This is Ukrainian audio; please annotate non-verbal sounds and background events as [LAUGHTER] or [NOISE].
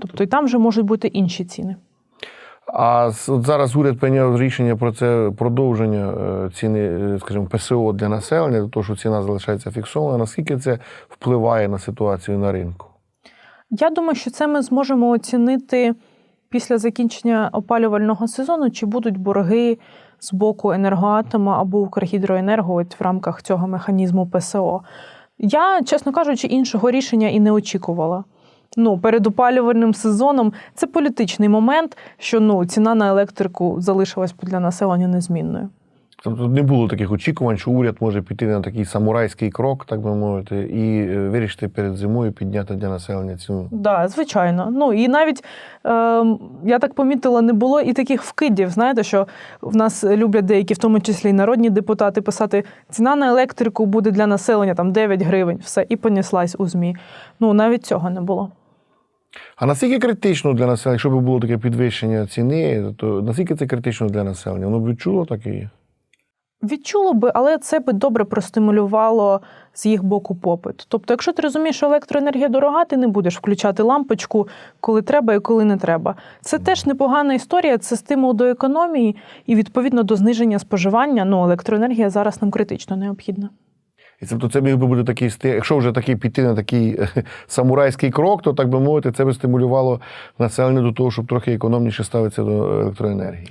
Тобто і там вже можуть бути інші ціни. А от зараз уряд прийняв рішення про це продовження е, ціни, е, скажімо, ПСО для населення, до того, що ціна залишається фіксована. Наскільки це впливає на ситуацію на ринку? Я думаю, що це ми зможемо оцінити після закінчення опалювального сезону, чи будуть борги з боку енергоатома або Укргідроенерго от в рамках цього механізму ПСО. Я, чесно кажучи, іншого рішення і не очікувала. Ну, перед опалювальним сезоном це політичний момент, що ну, ціна на електрику залишилась для населення незмінною. Тобто не було таких очікувань, що уряд може піти на такий самурайський крок, так би мовити, і е, вирішити перед зимою підняти для населення ціну. Да, звичайно. Ну і навіть е, я так помітила, не було і таких вкидів. Знаєте, що в нас люблять деякі, в тому числі і народні депутати, писати: ціна на електрику буде для населення там 9 гривень, все, і понеслась у ЗМІ. Ну навіть цього не було. А наскільки критично для населення, якщо б було таке підвищення ціни, то наскільки це критично для населення? Воно б відчуло таке? Відчуло би, але це би добре простимулювало з їх боку попит. Тобто, якщо ти розумієш, що електроенергія дорога, ти не будеш включати лампочку, коли треба і коли не треба. Це теж непогана історія, це стимул до економії і відповідно до зниження споживання. Ну, електроенергія зараз нам критично необхідна. І тобто це міг би бути такий сти, Якщо вже такий піти на такий е, [LAUGHS] самурайський крок, то так би мовити, це би стимулювало населення до того, щоб трохи економніше ставитися до електроенергії.